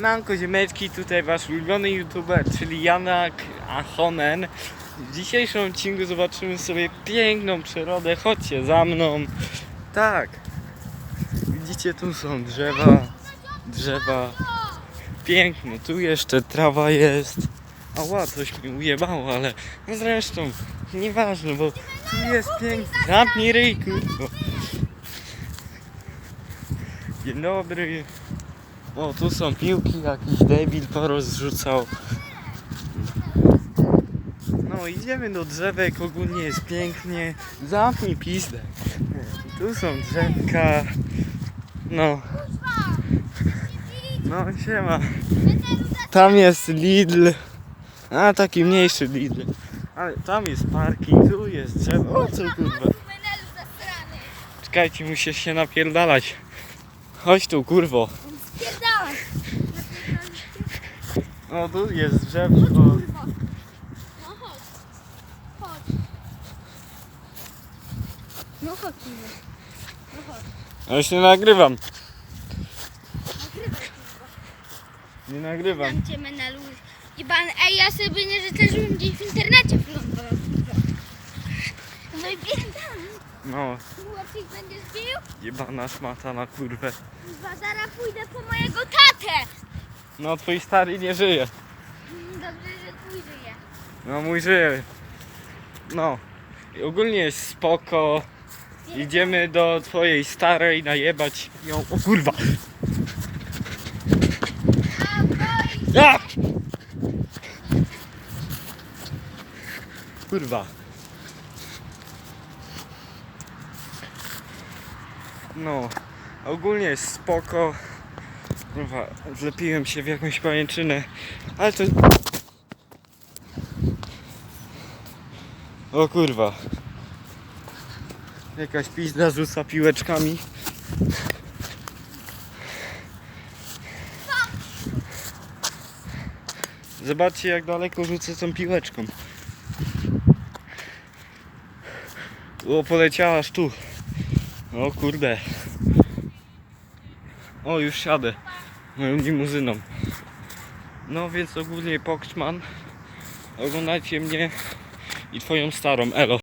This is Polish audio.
Manko ziemeczki, tutaj wasz ulubiony youtuber, czyli Janak Ahonen. W dzisiejszym odcinku zobaczymy sobie piękną przyrodę, chodźcie za mną. Tak, widzicie tu są drzewa, drzewa, pięknie, tu jeszcze trawa jest. Ała, coś mi ujebało, ale no zresztą, nieważne, bo tu jest pięknie. Zamknij ryj, kurwa. Dzień dobry. O, tu są piłki, jakiś debil porozrzucał. No, idziemy do drzewek, ogólnie jest pięknie. Zamknij pizdę. Tu są drzewka. No. No, siema. Tam jest Lidl. A, taki mniejszy Lidl. Ale tam jest parking, tu jest drzewo. O, co kurwa. Czekajcie, muszę się napierdalać. Chodź tu, kurwo. O, tu jest drzewko. No chodź. Chodź. No chodź, Miły. No chodź. Ja już nie nagrywam. Nagrywaj. Nie nagrywam. Tam cię menelu. Iban, ej, ja sobie nie życzę, żebym gdzieś w internecie wglądał. No i pierdam. No, Chłopczyk będziesz bił? jebana szmata na kurwę. Chyba zaraz pójdę po mojego tatę. No, twój stary nie żyje. Dobrze, że twój żyje. No, mój żyje. No, i ogólnie jest spoko. Idziemy do twojej starej najebać ją. O kurwa! Ja! Kurwa. No, ogólnie jest spoko. Kurwa, wlepiłem się w jakąś pajęczynę, ale to... O kurwa. Jakaś pizda rzuca piłeczkami. Zobaczcie jak daleko rzucę tą piłeczką. O, poleciała aż tu. O kurde. O, już siadę. Moją limuzyną. No więc ogólnie Pokczman. Oglądajcie mnie i twoją starą, elo.